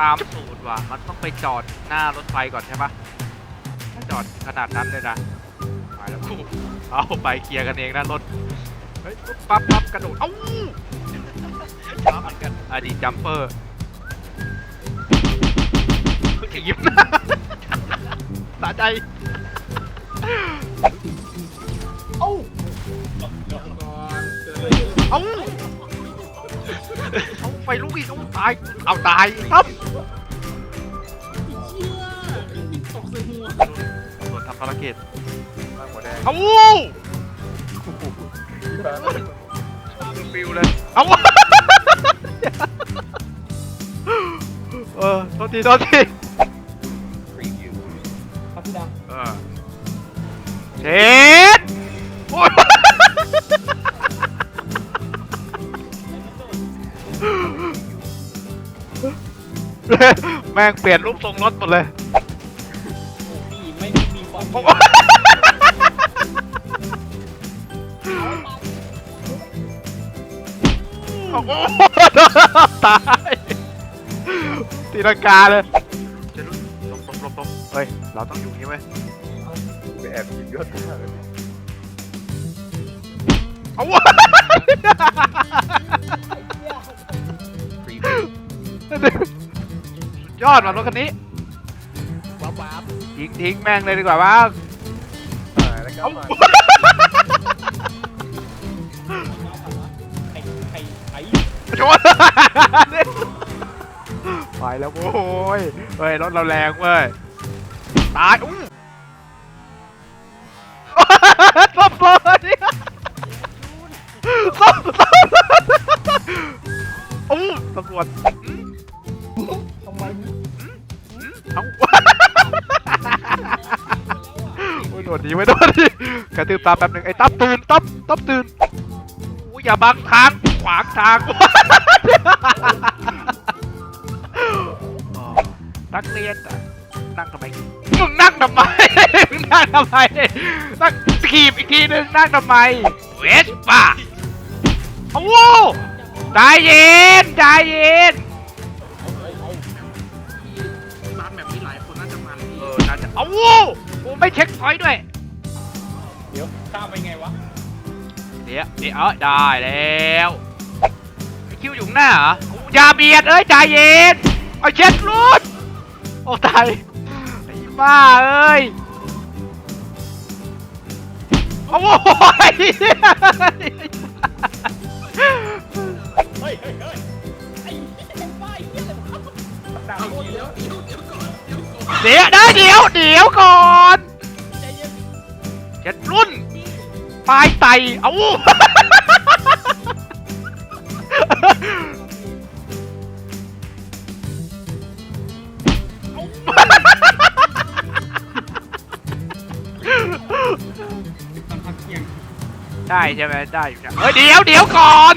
ตามสูตรว่ะ มันต้องไปจอดหน้ารถไฟก่อนใช่ปะถ้าจอดขนาดนั้นเลยนะไปแล้วกูเอาไปเคลียร์กันเองนะรถ เฮ้ยปุ๊บปั๊บปั๊บกระโดด เอ้าปั๊บมือนกันอดีตจัมเปอร์ถีบหน้าสะใจ เอ้าเอ้า ฟลุกอีกเอาตาย เอาตายครับเชี่ยตกใส่หัวตรวจทำภารกิจตั้งหัวแดงเอาพี่ฟ้าฟิวเลยเอาเออโทษทีโทษที แม่งเปลี่ยนรูปทรงรถหมดเลย พี่ไม่มีความโอ้โหตายตีลังกาเลยจะรู้ลบลบลบลบเฮ้ย เราต้องอยู่อย่างนี้เว้ยไปแอบยิงยอดหน้าเลยเอาวะ ยอดว่ะรถคันนี้ว้าวว้าวทิ้งทิ้งแม่งเลยดีกว่าบ้างตายแล้วครับมาไอ้ไอ้ไอ้ชนไปแล้วโว้ยเฮ้ยรถเราแรงเว้ยตายอู้ซ่อมเลยซ่อมซ่อมอู้ตำรวจ โอ้ยโดดดีไว้โดดดีกระตือตาแป๊บหนึ่งไอ้ตับตื่นตับตับตื่นอู้อย่าบังทางขวางทางนักเรียนอะนั่งทำไมมึงนั่งทำไมมึงนั่งทำไมนั่งขีบอีกทีนึงนั่งทำไมเวสป้าโอ้โหใจเย็นใจเย็นร้านแมพมีหลายคนน่าจะมันเออน่าจะโอ้ ไม่เช็คพอยต์ด้วย เดี๋ยวข้ามไปไงวะ เดี๋ยวเดี๋ยวเออได้แล้วไอคิวอยู่ข้างหน้าเหรออย่าเบียดเอ้ยใจเย็นไอ้เช็ดรูดโอ้ตายไอ้บ้าเอ้ยโอ้ยเฮ้ยเฮ้ยเฮ้ยไอ้ไอ้ป้ายเหี้ยอะไรวะดาวเดี๋ยวเดี๋ยวเดี๋ยวก่อนเดี๋ยวก่อนเดี๋ยวได้เดี๋ยวเดี๋ยวก่อน ปลายไตเอ้า ตอนพักเที่ยงได้ใช่ไหมได้อยู่นะเฮ้ยเดี๋ยวเดี๋ยวก่อน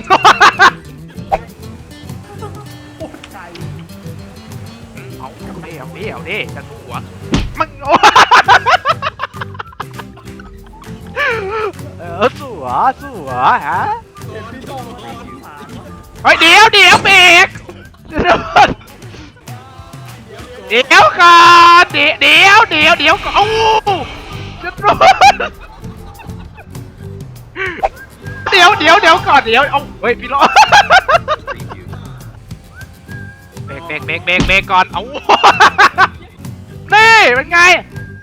โอ้ใจเอาเอาดิเอาดิเอาดิจะสู้หัวมึงโอ้เอ อสู้เหรอสู้เหรอฮะเดี๋ยวเฮ้ยเดี๋ยวเดี๋ยวเบรกเดี๋ยวก่อนเดี๋ยวเดี๋ยวเดี๋ยวเดี๋ยวก่อนโอ้จะรเดี๋ยวเดี๋ยวเดี๋ยวก่อนเดี๋ยวเอาเฮ้ยพี่รอเบรกเบรกเบรกเบรกเบรกก่อนเอานี่เป็นไง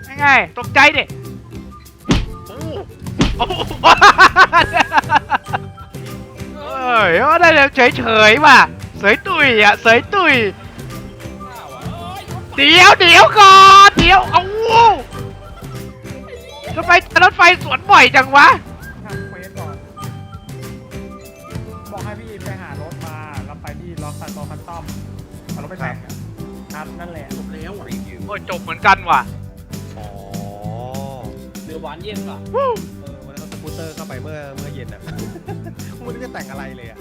เป็นไงตกใจดิโอ้โอ้ เอ้ยว่าได้เฉยเฉยๆว่ะเสยตุยอะเสยตุยเอ้ยเดี๋ยวเดี๋ยวก่อนเดี๋ยวเอาวู้ทำไมรถไฟสวนบ่อยจังวะทำเควสก่อน บอกให้พี่ไปหารถมาแล้วไปที่ล็อกคันตอคันต้อมเอารถไปแต่งอะครับนั่นแหละ จบแล้วอะโอ้ยจบเหมือนกันว่ะ อ๋อ เรือหวานเย็นป่ะเออวั นนั้นเราสกูตเตอร์เข้าไปเมื่อเมื่อเย็นอะไม่รู้จะแต่งอะไรเลยอะ